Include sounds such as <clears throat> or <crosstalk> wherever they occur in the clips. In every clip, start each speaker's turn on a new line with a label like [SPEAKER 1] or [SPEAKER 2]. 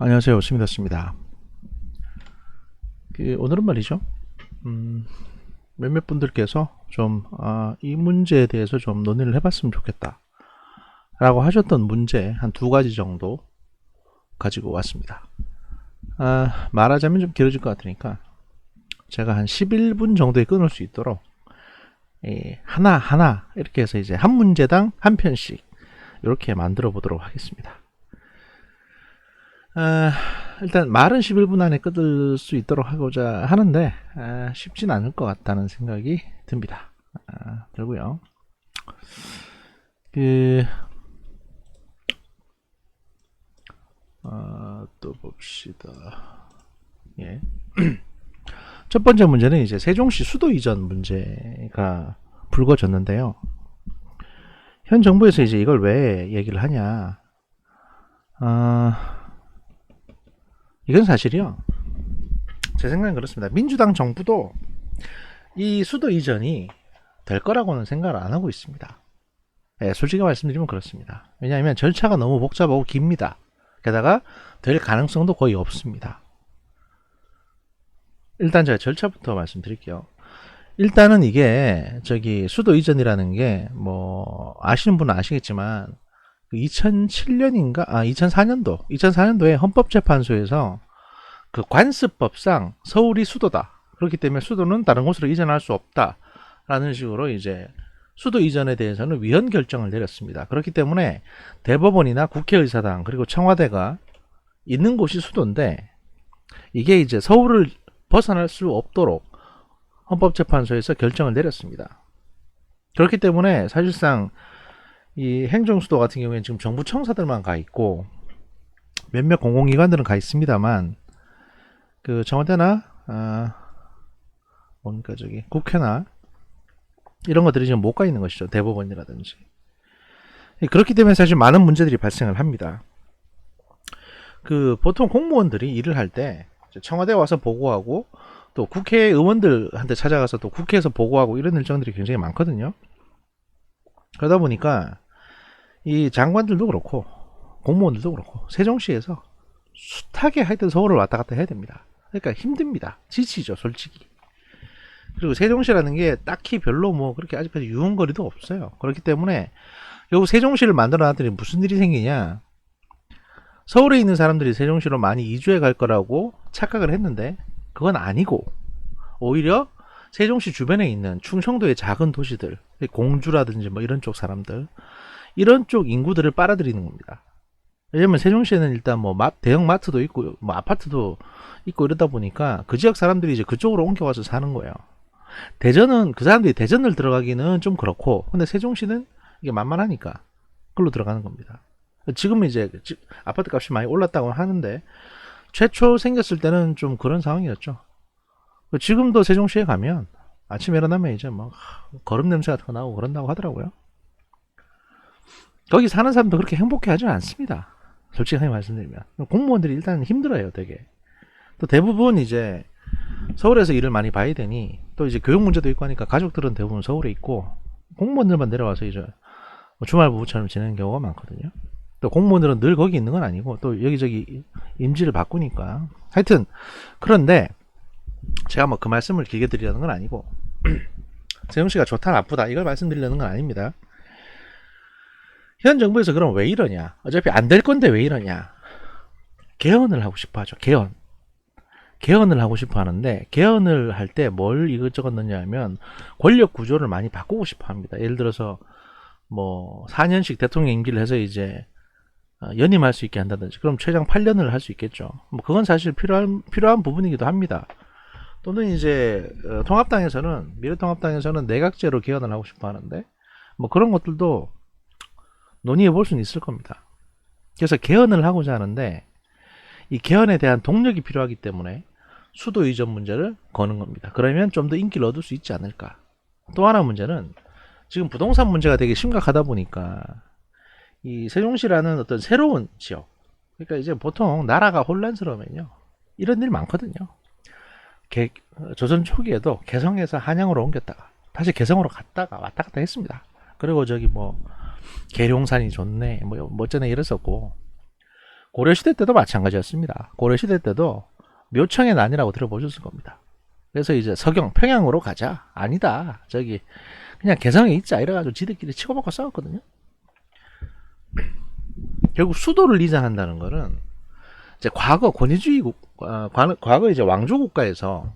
[SPEAKER 1] 안녕하세요. 스미다스입니다. 그 오늘은 말이죠. 음, 몇몇 분들께서 좀, 아, 이 문제에 대해서 좀 논의를 해봤으면 좋겠다. 라고 하셨던 문제 한 두 가지 정도 가지고 왔습니다. 아, 말하자면 좀 길어질 것 같으니까 제가 한 11분 정도에 끊을 수 있도록 예, 하나하나 이렇게 해서 이제 한 문제당 한 편씩 이렇게 만들어 보도록 하겠습니다. 아, 일단 말은 11분 안에 끊을 수 있도록 하고자 하는데 아, 쉽진 않을 것 같다는 생각이 듭니다. 아, 들고요. 그, 어, 또 봅시다. 예. <clears throat> 첫 번째 문제는 이제 세종시 수도 이전 문제가 불거졌는데요. 현 정부에서 이제 이걸 왜 얘기를 하냐. 아, 이건 사실이요. 제 생각은 그렇습니다. 민주당 정부도 이 수도 이전이 될 거라고는 생각을 안 하고 있습니다. 예, 솔직히 말씀드리면 그렇습니다. 왜냐하면 절차가 너무 복잡하고 깁니다. 게다가 될 가능성도 거의 없습니다. 일단 제가 절차부터 말씀드릴게요. 일단은 이게 저기 수도 이전이라는 게 뭐 아시는 분은 아시겠지만 2007년인가 아 2004년도 2004년도에 헌법재판소에서 그 관습법상 서울이 수도다. 그렇기 때문에 수도는 다른 곳으로 이전할 수 없다 라는 식으로 이제 수도 이전에 대해서는 위헌 결정을 내렸습니다. 그렇기 때문에 대법원이나 국회의사당 그리고 청와대가 있는 곳이 수도인데 이게 이제 서울을 벗어날 수 없도록 헌법재판소에서 결정을 내렸습니다. 그렇기 때문에 사실상 이 행정수도 같은 경우에는 지금 정부 청사들만 가 있고 몇몇 공공기관들은 가 있습니다만 그 청와대나 아 뭔가 저기 국회나 이런 것들이 지금 못 가 있는 것이죠 대법원이라든지 그렇기 때문에 사실 많은 문제들이 발생을 합니다. 그 보통 공무원들이 일을 할 때 청와대 와서 보고하고 또 국회의원들한테 찾아가서 또 국회에서 보고하고 이런 일정들이 굉장히 많거든요. 그러다 보니까 이 장관들도 그렇고 공무원들도 그렇고 세종시에서 숱하게 하여튼 서울을 왔다 갔다 해야 됩니다. 그러니까 힘듭니다. 지치죠, 솔직히. 그리고 세종시라는 게 딱히 별로 뭐 그렇게 아직까지 유흥거리도 없어요. 그렇기 때문에 결국 세종시를 만들어 놨더니 무슨 일이 생기냐. 서울에 있는 사람들이 세종시로 많이 이주해 갈 거라고 착각을 했는데 그건 아니고 오히려 세종시 주변에 있는 충청도의 작은 도시들, 공주라든지 뭐 이런 쪽 사람들, 이런 쪽 인구들을 빨아들이는 겁니다. 왜냐면 세종시에는 일단 뭐 마, 대형 마트도 있고 뭐 아파트도 있고 이러다 보니까 그 지역 사람들이 이제 그쪽으로 옮겨와서 사는 거예요. 대전은 그 사람들이 대전을 들어가기는 좀 그렇고 근데 세종시는 이게 만만하니까 그걸로 들어가는 겁니다. 지금 이제 아파트 값이 많이 올랐다고 하는데 최초 생겼을 때는 좀 그런 상황이었죠. 지금도 세종시에 가면 아침에 일어나면 이제 뭐 거름 냄새 같은 거 나오고 그런다고 하더라고요. 거기 사는 사람도 그렇게 행복해 하지는 않습니다. 솔직하게 말씀드리면. 공무원들이 일단 힘들어요, 되게. 또 대부분 이제 서울에서 일을 많이 봐야 되니 또 이제 교육 문제도 있고 하니까 가족들은 대부분 서울에 있고 공무원들만 내려와서 이제 뭐 주말 부부처럼 지내는 경우가 많거든요. 또 공무원들은 늘 거기 있는 건 아니고 또 여기저기 임지를 바꾸니까 하여튼 그런데 제가 뭐 그 말씀을 길게 드리려는 건 아니고 <clears throat> 세영 씨가 좋다 나쁘다 이걸 말씀드리려는 건 아닙니다. 현 정부에서 그럼 왜 이러냐? 어차피 안 될 건데 왜 이러냐? 개헌을 하고 싶어 하죠. 개헌. 개헌을 하고 싶어 하는데 개헌을 할 때 뭘 이것저것 넣냐 하면 권력 구조를 많이 바꾸고 싶어 합니다. 예를 들어서 뭐 4년씩 대통령 임기를 해서 이제 어, 연임할 수 있게 한다든지 그럼 최장 8년을 할 수 있겠죠. 뭐 그건 사실 필요한 필요한 부분이기도 합니다. 또는 이제 어, 통합당에서는 미래통합당에서는 내각제로 개헌을 하고 싶어 하는데 뭐 그런 것들도 논의해 볼 수는 있을 겁니다. 그래서 개헌을 하고자 하는데 이 개헌에 대한 동력이 필요하기 때문에 수도 이전 문제를 거는 겁니다. 그러면 좀 더 인기를 얻을 수 있지 않을까. 또 하나 문제는 지금 부동산 문제가 되게 심각하다 보니까 이 세종시라는 어떤 새로운 지역 그러니까 이제 보통 나라가 혼란스러우면요 이런 일 많거든요. 개, 조선 초기에도 개성에서 한양으로 옮겼다가 다시 개성으로 갔다가 왔다 갔다 했습니다. 그리고 저기 뭐 계룡산이 좋네 뭐, 뭐 어쩌네 이랬었고 고려시대 때도 마찬가지였습니다. 고려시대 때도 묘청의 난이라고 들어보셨을 겁니다. 그래서 이제 서경 평양으로 가자 아니다 저기 그냥 개성에 있자 이래가지고 지들끼리 치고받고 싸웠거든요. 결국 수도를 이전한다는 거는 이제 과거 권위주의 국, 어, 과- 과거 이제 왕조 국가에서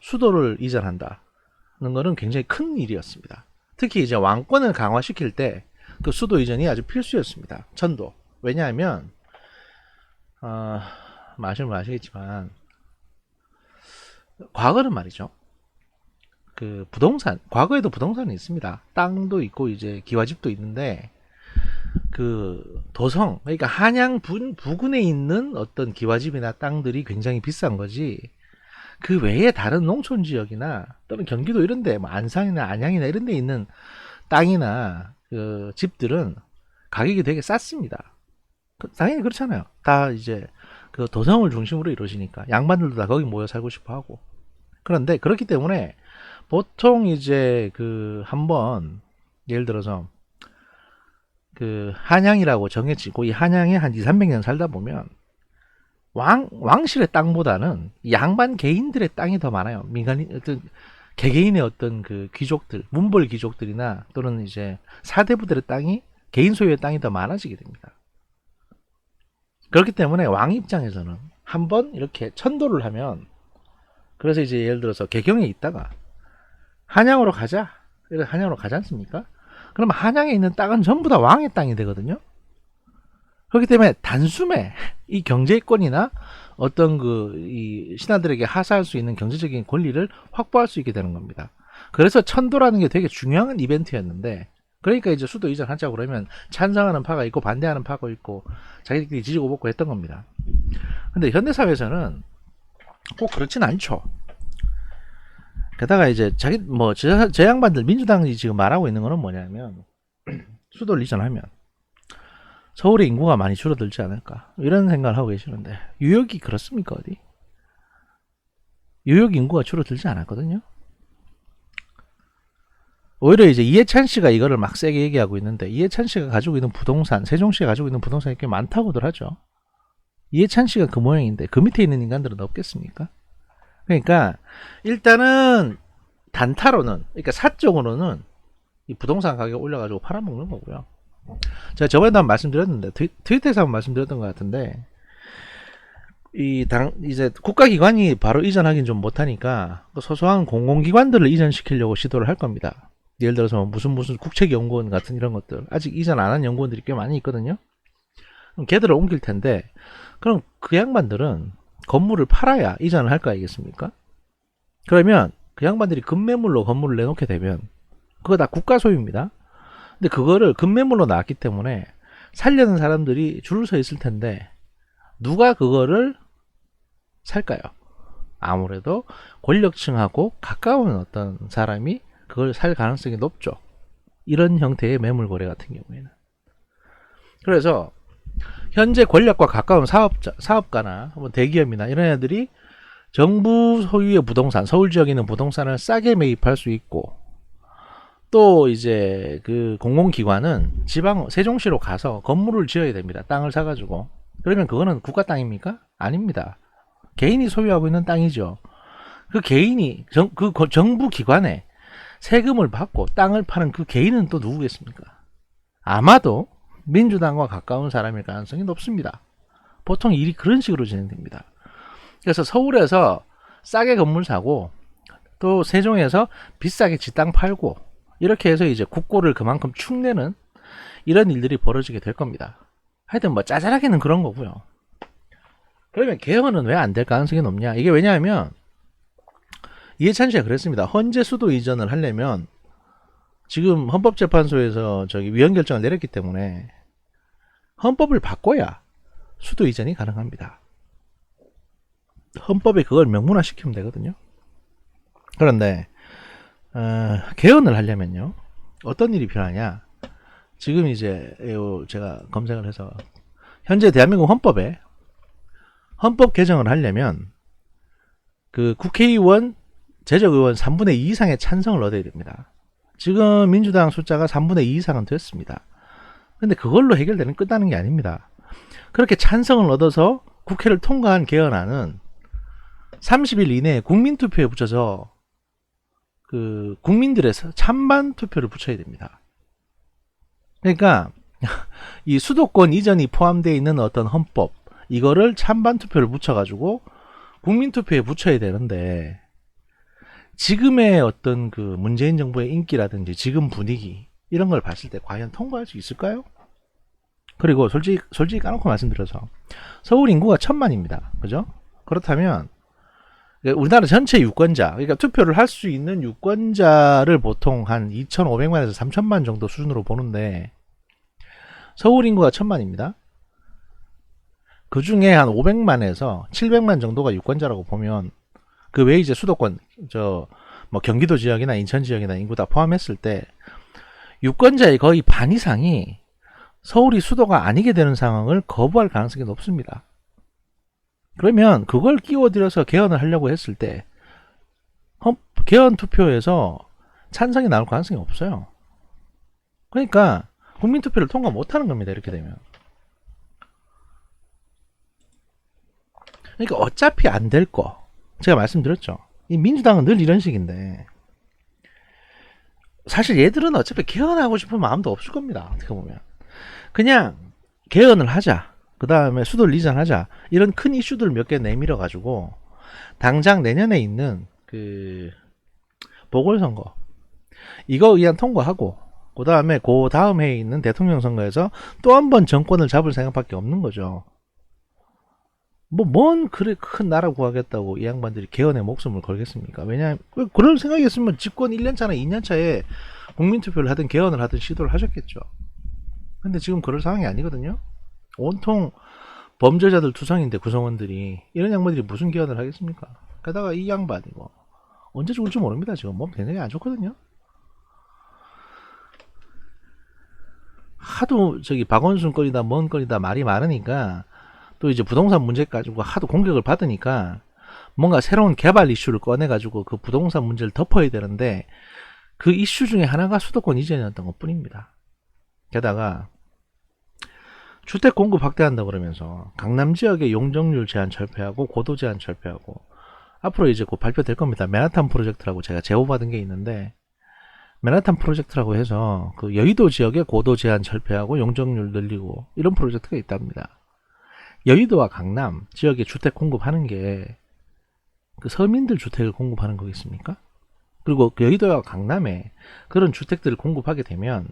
[SPEAKER 1] 수도를 이전한다는 거는 굉장히 큰 일이었습니다. 특히 이제 왕권을 강화시킬 때 그 수도 이전이 아주 필수였습니다. 천도. 왜냐하면 어, 마시면 아시겠지만 과거는 말이죠. 그 부동산 과거에도 부동산이 있습니다. 땅도 있고 이제 기와집도 있는데 그 도성 그러니까 한양 분 부근에 있는 어떤 기와집이나 땅들이 굉장히 비싼 거지. 그 외에 다른 농촌 지역이나 또는 경기도 이런데 뭐 안산이나 안양이나 이런데 있는 땅이나 그 집들은 가격이 되게 쌌습니다. 그- 당연히 그렇잖아요. 다 이제 그 도성을 중심으로 이루어지니까 양반들도 다 거기 모여 살고 싶어 하고. 그런데 그렇기 때문에 보통 이제 그 한번 예를 들어서 그 한양이라고 정해지고 이 한양에 한 2, 300년 살다 보면 왕 왕실의 땅보다는 양반 개인들의 땅이 더 많아요. 민간인 어떤 개개인의 어떤 그 귀족들, 문벌 귀족들이나 또는 이제 사대 부들의 땅이 개인 소유의 땅이 더 많아지게 됩니다. 그렇기 때문에 왕 입장에서는 한 번 이렇게 천도를 하면 그래서 이제 예를 들어서 개경에 있다가 한양으로 가자. 이래 한양으로 가지 않습니까? 그럼 한양에 있는 땅은 전부 다 왕의 땅이 되거든요. 그렇기 때문에 단숨에 <laughs> 이 경제권이나 어떤 그 이 신하들에게 하사할 수 있는 경제적인 권리를 확보할 수 있게 되는 겁니다. 그래서 천도라는 게 되게 중요한 이벤트였는데 그러니까 이제 수도 이전하자고 그러면 찬성하는 파가 있고 반대하는 파가 있고 자기들끼리 지지고 볶고 했던 겁니다. 근데 현대 사회에서는 꼭 그렇진 않죠. 게다가 이제 자기 뭐저 저 양반들 민주당이 지금 말하고 있는 거는 뭐냐면 <clears throat> 수도를 이전하면 서울의 인구가 많이 줄어들지 않을까 이런 생각을 하고 계시는데 뉴욕이 그렇습니까 어디? 뉴욕 인구가 줄어들지 않았거든요. 오히려 이제 이해찬 씨가 이거를 막 세게 얘기하고 있는데 이해찬 씨가 가지고 있는 부동산 세종시가 가지고 있는 부동산이 꽤 많다고들 하죠. 이해찬 씨가 그 모양인데 그 밑에 있는 인간들은 없겠습니까? 그러니까 일단은 단타로는 그러니까 사적으로는 이 부동산 가격 올려가지고 팔아먹는 거고요. 제가 저번에도 한번 말씀드렸는데 트위, 트위터에서 한번 말씀드렸던 것 같은데 이 당 이제 국가기관이 바로 이전하긴 좀 못하니까 그 소소한 공공기관들을 이전시키려고 시도를 할 겁니다. 예를 들어서 뭐 무슨 무슨 국책연구원 같은 이런 것들 아직 이전 안 한 연구원들이 꽤 많이 있거든요. 그럼 걔들을 옮길 텐데 그럼 그 양반들은 건물을 팔아야 이전을 할 거 아니겠습니까? 그러면 그 양반들이 급매물로 건물을 내놓게 되면 그거 다 국가 소유입니다. 근데 그거를 급매물로 나왔기 때문에 살려는 사람들이 줄을 서 있을 텐데 누가 그거를 살까요? 아무래도 권력층하고 가까운 어떤 사람이 그걸 살 가능성이 높죠. 이런 형태의 매물 거래 같은 경우에는. 그래서 현재 권력과 가까운 사업자, 사업가나 뭐 대기업이나 이런 애들이 정부 소유의 부동산, 서울 지역에 있는 부동산을 싸게 매입할 수 있고 또 이제 그 공공기관은 지방 세종시로 가서 건물을 지어야 됩니다. 땅을 사가지고 그러면 그거는 국가 땅입니까? 아닙니다. 개인이 소유하고 있는 땅이죠. 그 개인이 정, 그 거- 정부 기관에 세금을 받고 땅을 파는 그 개인은 또 누구겠습니까? 아마도 민주당과 가까운 사람일 가능성이 높습니다. 보통 일이 그런 식으로 진행됩니다. 그래서 서울에서 싸게 건물 사고 또 세종에서 비싸게 지 땅 팔고 이렇게 해서 이제 국고를 그만큼 축내는 이런 일들이 벌어지게 될 겁니다. 하여튼 뭐 짜잘하게는 그런 거고요. 그러면 개헌은 왜 안 될 가능성이 높냐? 이게 왜냐하면 이해찬 씨가 그랬습니다. 헌재 수도 이전을 하려면 지금 헌법재판소에서 저기 위헌 결정을 내렸기 때문에 헌법을 바꿔야 수도 이전이 가능합니다. 헌법에 그걸 명문화 시키면 되거든요. 그런데 어, 개헌을 하려면요 어떤 일이 필요하냐? 지금 이제 요 제가 검색을 해서 현재 대한민국 헌법에 헌법 개정을 하려면 그 국회의원 제적의원 3분의 2 이상의 찬성을 얻어야 됩니다. 지금 민주당 숫자가 3분의 2 이상은 됐습니다. 근데 그걸로 해결되는 끝나는 게 아닙니다. 그렇게 찬성을 얻어서 국회를 통과한 개헌안은 30일 이내에 국민투표에 붙여서 그 국민들의 찬반 투표를 붙여야 됩니다. 그러니까 <laughs> 이 수도권 이전이 포함되어 있는 어떤 헌법 이거를 찬반 투표를 붙여가지고 국민 투표에 붙여야 되는데 지금의 어떤 그 문재인 정부의 인기라든지 지금 분위기 이런 걸 봤을 때 과연 통과할 수 있을까요? 그리고 솔직히 솔직히 까놓고 말씀드려서 서울 인구가 천만입니다. 그죠? 그렇다면 우리나라 전체 유권자, 그러니까 투표를 할 수 있는 유권자를 보통 한 2,500만에서 3,000만 정도 수준으로 보는데 서울 인구가 천만입니다. 그 중에 한 500만에서 700만 정도가 유권자라고 보면 그 외에 이제 수도권 저 뭐 경기도 지역이나 인천 지역이나 인구 다 포함했을 때 유권자의 거의 반 이상이 서울이 수도가 아니게 되는 상황을 거부할 가능성이 높습니다. 그러면 그걸 끼워들여서 개헌을 하려고 했을 때 헌- 개헌 투표에서 찬성이 나올 가능성이 없어요. 그러니까 국민 투표를 통과 못 하는 겁니다. 이렇게 되면. 그러니까 어차피 안 될 거. 제가 말씀드렸죠. 이 민주당은 늘 이런 식인데 사실 얘들은 어차피 개헌하고 싶은 마음도 없을 겁니다. 어떻게 보면. 그냥 개헌을 하자. 그 다음에 수도를 이전하자. 이런 큰 이슈들 몇 개 내밀어 가지고 당장 내년에 있는 그 보궐선거 이거 의안 통과하고 그 다음에 그 다음 해에 있는 대통령 선거에서 또 한 번 정권을 잡을 생각밖에 없는 거죠. 뭐 뭔 그래 큰 나라 구하겠다고 이 양반들이 개헌에 목숨을 걸겠습니까? 왜냐하면 왜 그럴 생각이었으면 집권 1년차나 2년차에 국민투표를 하든 개헌을 하든 시도를 하셨겠죠. 근데 지금 그럴 상황이 아니거든요. 온통 범죄자들 투성인데 구성원들이 이런 양반들이 무슨 개헌을 하겠습니까? 게다가 이 양반 이거 언제 죽을지 모릅니다. 지금 몸 굉장히 안 좋거든요. 하도 저기 박원순 건이다 뭔 건이다 말이 많으니까 또 이제 부동산 문제 가지고 하도 공격을 받으니까 뭔가 새로운 개발 이슈를 꺼내 가지고 그 부동산 문제를 덮어야 되는데 그 이슈 중에 하나가 수도권 이전이었던 것 뿐입니다. 게다가 주택 공급 확대한다 그러면서 강남 지역의 용적률 제한 철폐하고 고도 제한 철폐하고 앞으로 이제 곧 발표될 겁니다. 맨하탄 프로젝트라고 제가 제보받은 게 있는데 맨하탄 프로젝트라고 해서 그 여의도 지역의 고도 제한 철폐하고 용적률 늘리고 이런 프로젝트가 있답니다. 여의도와 강남 지역에 주택 공급하는 게 그 서민들 주택을 공급하는 거겠습니까? 그리고 그 여의도와 강남에 그런 주택들을 공급하게 되면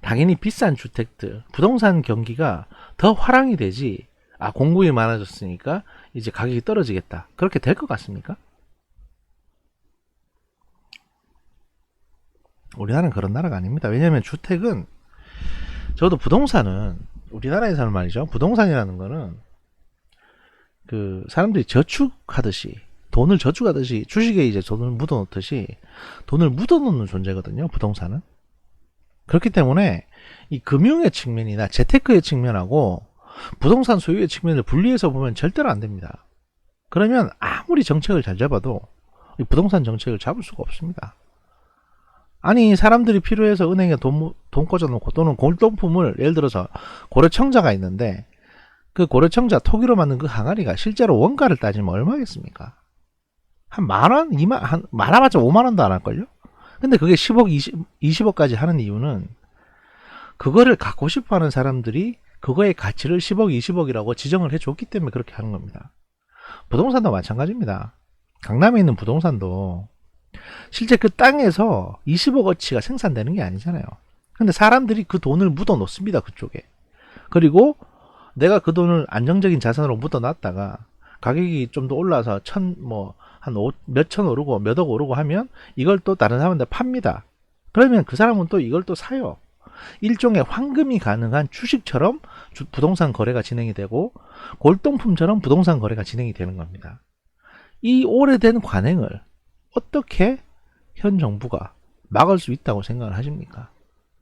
[SPEAKER 1] 당연히 비싼 주택들, 부동산 경기가 더 화랑이 되지. 아, 공급이 많아졌으니까 이제 가격이 떨어지겠다. 그렇게 될 것 같습니까? 우리나라는 그런 나라가 아닙니다. 왜냐하면 주택은 저도 부동산은 우리나라에서는 말이죠. 부동산이라는 거는 그 사람들이 저축하듯이 돈을 저축하듯이 주식에 이제 돈을 묻어놓듯이 돈을 묻어놓는 존재거든요. 부동산은. 그렇기 때문에 이 금융의 측면이나 재테크의 측면하고 부동산 소유의 측면을 분리해서 보면 절대로 안 됩니다. 그러면 아무리 정책을 잘 잡아도 이 부동산 정책을 잡을 수가 없습니다. 아니 사람들이 필요해서 은행에 돈, 무- 돈 꽂아놓고 또는 골동품을 예를 들어서 고려청자가 있는데 그 고려청자 토기로 만든 그 항아리가 실제로 원가를 따지면 얼마겠습니까? 한 만원, 이만, 한, 많아봤자 5만원도 안 할걸요? 근데 그게 10억, 20, 20억까지 하는 이유는 그거를 갖고 싶어 하는 사람들이 그거의 가치를 10억, 20억이라고 지정을 해줬기 때문에 그렇게 하는 겁니다. 부동산도 마찬가지입니다. 강남에 있는 부동산도 실제 그 땅에서 20억어치가 생산되는 게 아니잖아요. 근데 사람들이 그 돈을 묻어 놓습니다. 그쪽에. 그리고 내가 그 돈을 안정적인 자산으로 묻어 놨다가 가격이 좀 더 올라서 천, 뭐, 한 몇 천 오르고 몇 억 오르고 하면 이걸 또 다른 사람한테 팝니다. 그러면 그 사람은 또 이걸 또 사요. 일종의 황금이 가능한 주식처럼 주- 부동산 거래가 진행이 되고 골동품처럼 부동산 거래가 진행이 되는 겁니다. 이 오래된 관행을 어떻게 현 정부가 막을 수 있다고 생각을 하십니까?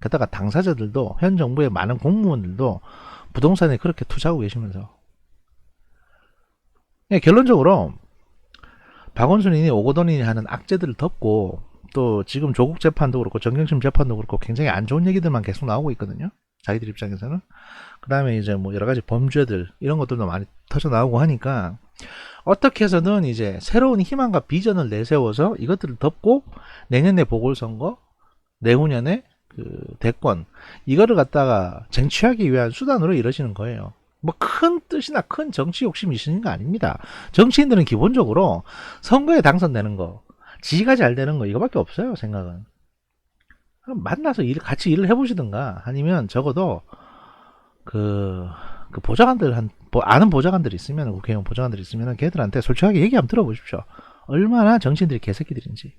[SPEAKER 1] 게다가 당사자들도 현 정부의 많은 공무원들도 부동산에 그렇게 투자하고 계시면서 예, 결론적으로 박원순이니 오고돈이니 하는 악재들을 덮고 또 지금 조국 재판도 그렇고 정경심 재판도 그렇고 굉장히 안 좋은 얘기들만 계속 나오고 있거든요. 자기들 입장에서는. 그 다음에 이제 뭐 여러 가지 범죄들, 이런 것들도 많이 터져 나오고 하니까, 어떻게 해서든 이제 새로운 희망과 비전을 내세워서 이것들을 덮고 내년에 보궐선거, 내후년에 그 대권, 이거를 갖다가 쟁취하기 위한 수단으로 이러시는 거예요. 뭐 큰 뜻이나 큰 정치 욕심이 있으신 거 아닙니다. 정치인들은 기본적으로 선거에 당선되는 거, 지가 잘 되는 거 이거밖에 없어요. 생각은. 만나서 일 같이 일을 해보시든가 아니면 적어도 그, 그 보좌관들 한뭐 아는 보좌관들 있으면 국회의원 보좌관들 있으면 걔들한테 솔직하게 얘기 한번 들어보십시오. 얼마나 정치인들이 개새끼들인지.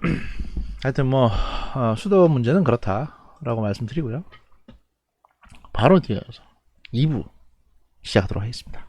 [SPEAKER 1] <clears throat> 하여튼 뭐 어, 수도 문제는 그렇다라고 말씀드리고요. 바로 뒤에서 2부 시작하도록 하겠습니다.